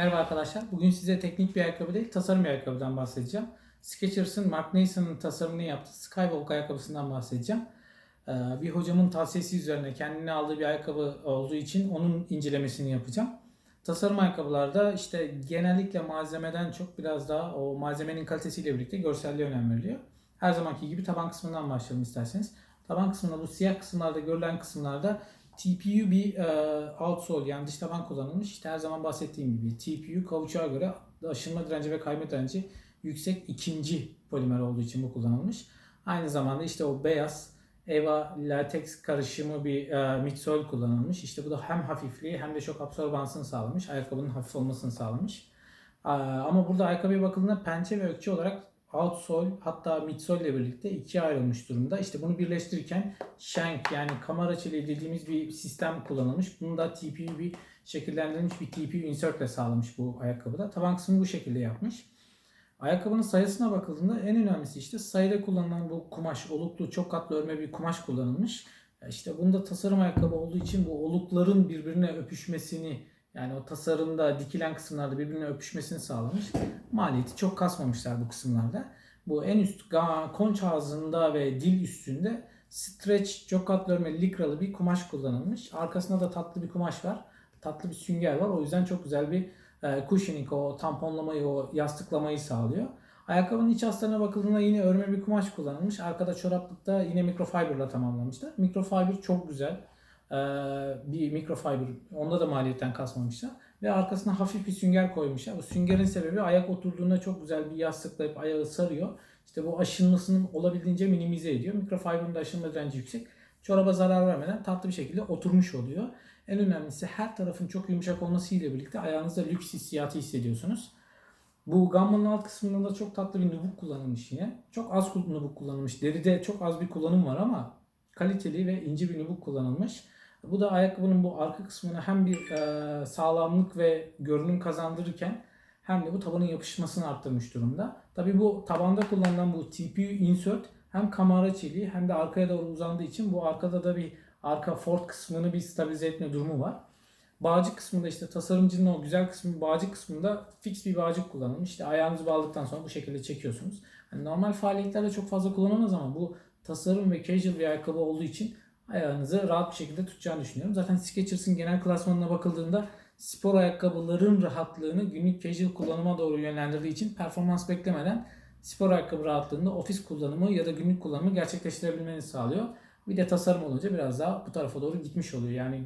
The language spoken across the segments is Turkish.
Merhaba arkadaşlar. Bugün size teknik bir ayakkabı değil, tasarım bir ayakkabıdan bahsedeceğim. Skechers'ın Mark Nason'ın tasarımını yaptığı Skywalk ayakkabısından bahsedeceğim. Ee, Bir hocamın tavsiyesi üzerine kendine aldığı bir ayakkabı olduğu için onun incelemesini yapacağım. Tasarım ayakkabılarda işte genellikle malzemeden çok biraz daha o malzemenin kalitesiyle birlikte görselliğe önem veriliyor. Her zamanki gibi taban kısmından başlayalım isterseniz. Taban kısmında bu siyah kısımlarda görülen kısımlarda TPU bir e, outsole yani dış taban kullanılmış. İşte her zaman bahsettiğim gibi TPU kauçuğa göre aşınma direnci ve kayma direnci yüksek ikinci polimer olduğu için bu kullanılmış. Aynı zamanda işte o beyaz Eva latex karışımı bir e, midsole kullanılmış. İşte bu da hem hafifliği hem de şok absorbansını sağlamış. Ayakkabının hafif olmasını sağlamış. Aa, Ama burada ayakkabıya bakıldığında pençe ve ökçe olarak outsole hatta midsole ile birlikte ikiye ayrılmış durumda. İşte bunu birleştirirken shank yani kamera çeliği dediğimiz bir sistem kullanılmış. Bunu da TPU bir şekillendirilmiş bir TPU insert ile sağlamış bu ayakkabıda. Taban kısmını bu şekilde yapmış. Ayakkabının sayısına bakıldığında en önemlisi işte sayıda kullanılan bu kumaş, oluklu çok katlı örme bir kumaş kullanılmış. İşte bunda tasarım ayakkabı olduğu için bu olukların birbirine öpüşmesini yani o tasarımda dikilen kısımlarda birbirine öpüşmesini sağlamış. Maliyeti çok kasmamışlar bu kısımlarda. Bu en üst konç ağzında ve dil üstünde stretch çok katlı örme likralı bir kumaş kullanılmış. Arkasında da tatlı bir kumaş var. Tatlı bir sünger var. O yüzden çok güzel bir e, cushioning o tamponlamayı o yastıklamayı sağlıyor. Ayakkabının iç astarına bakıldığında yine örme bir kumaş kullanılmış. Arkada çoraplıkta yine mikrofiberla tamamlamışlar. Mikrofiber çok güzel bir mikrofiber. Onda da maliyetten kasmamışlar. Ve arkasına hafif bir sünger koymuşlar. Bu süngerin sebebi ayak oturduğunda çok güzel bir yastıklayıp ayağı sarıyor. İşte bu aşınmasını olabildiğince minimize ediyor. Mikrofiberın da aşınma direnci yüksek. Çoraba zarar vermeden tatlı bir şekilde oturmuş oluyor. En önemlisi her tarafın çok yumuşak olmasıyla birlikte ayağınızda lüks hissiyatı hissediyorsunuz. Bu gammanın alt kısmında da çok tatlı bir nubuk kullanılmış yine. Çok az nubuk kullanılmış. Deride çok az bir kullanım var ama kaliteli ve ince bir nubuk kullanılmış. Bu da ayakkabının bu arka kısmına hem bir e, sağlamlık ve görünüm kazandırırken hem de bu tabanın yapışmasını arttırmış durumda. Tabii bu tabanda kullanılan bu TPU insert hem kamera çeliği hem de arkaya doğru uzandığı için bu arkada da bir arka fort kısmını bir stabilize etme durumu var. Bağcık kısmında işte tasarımcının o güzel kısmı bağcık kısmında fix bir bağcık kullanılmış. İşte ayağınızı bağladıktan sonra bu şekilde çekiyorsunuz. Hani normal faaliyetlerde çok fazla kullanılmaz ama bu tasarım ve casual bir ayakkabı olduğu için ayağınızı rahat bir şekilde tutacağını düşünüyorum. Zaten Skechers'ın genel klasmanına bakıldığında spor ayakkabıların rahatlığını günlük casual kullanıma doğru yönlendirdiği için performans beklemeden spor ayakkabı rahatlığında ofis kullanımı ya da günlük kullanımı gerçekleştirebilmenizi sağlıyor. Bir de tasarım olunca biraz daha bu tarafa doğru gitmiş oluyor. Yani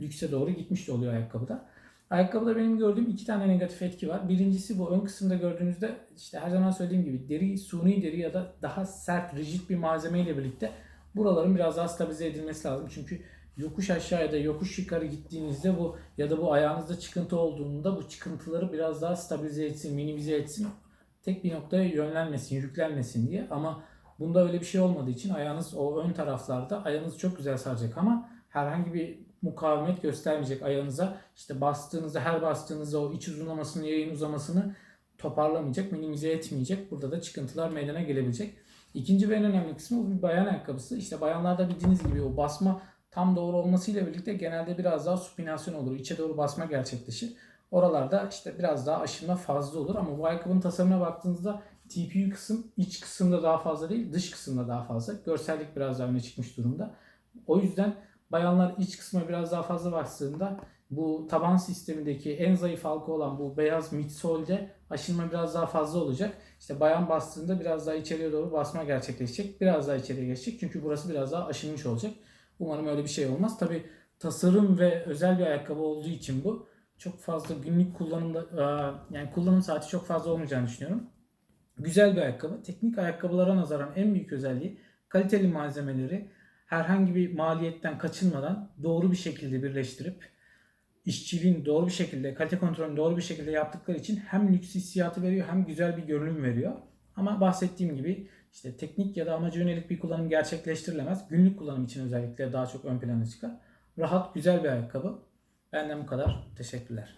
lükse doğru gitmiş de oluyor ayakkabıda. Ayakkabıda benim gördüğüm iki tane negatif etki var. Birincisi bu ön kısımda gördüğünüzde işte her zaman söylediğim gibi deri, suni deri ya da daha sert, rigid bir malzeme ile birlikte buraların biraz daha stabilize edilmesi lazım. Çünkü yokuş aşağı ya da yokuş yukarı gittiğinizde bu ya da bu ayağınızda çıkıntı olduğunda bu çıkıntıları biraz daha stabilize etsin, minimize etsin. Tek bir noktaya yönlenmesin, yüklenmesin diye ama bunda öyle bir şey olmadığı için ayağınız o ön taraflarda ayağınız çok güzel saracak ama herhangi bir mukavemet göstermeyecek ayağınıza. İşte bastığınızda her bastığınızda o iç uzunlamasını, yayın uzamasını toparlamayacak, minimize etmeyecek. Burada da çıkıntılar meydana gelebilecek. İkinci ve en önemli kısmı bu bir bayan ayakkabısı. İşte bayanlarda bildiğiniz gibi o basma tam doğru olmasıyla birlikte genelde biraz daha supinasyon olur. İçe doğru basma gerçekleşir. Oralarda işte biraz daha aşınma fazla olur ama bu ayakkabının tasarımına baktığınızda TPU kısım iç kısımda daha fazla değil dış kısımda daha fazla. Görsellik biraz daha öne çıkmış durumda. O yüzden bayanlar iç kısma biraz daha fazla bastığında bu taban sistemindeki en zayıf halka olan bu beyaz midsole'de aşınma biraz daha fazla olacak. İşte bayan bastığında biraz daha içeriye doğru basma gerçekleşecek. Biraz daha içeriye geçecek. Çünkü burası biraz daha aşınmış olacak. Umarım öyle bir şey olmaz. Tabi tasarım ve özel bir ayakkabı olduğu için bu çok fazla günlük kullanımda e, yani kullanım saati çok fazla olmayacağını düşünüyorum. Güzel bir ayakkabı. Teknik ayakkabılara nazaran en büyük özelliği kaliteli malzemeleri herhangi bir maliyetten kaçınmadan doğru bir şekilde birleştirip işçiliğin doğru bir şekilde, kalite kontrolünü doğru bir şekilde yaptıkları için hem lüks hissiyatı veriyor hem güzel bir görünüm veriyor. Ama bahsettiğim gibi işte teknik ya da amaca yönelik bir kullanım gerçekleştirilemez. Günlük kullanım için özellikle daha çok ön plana çıkar. Rahat, güzel bir ayakkabı. Benden bu kadar. Teşekkürler.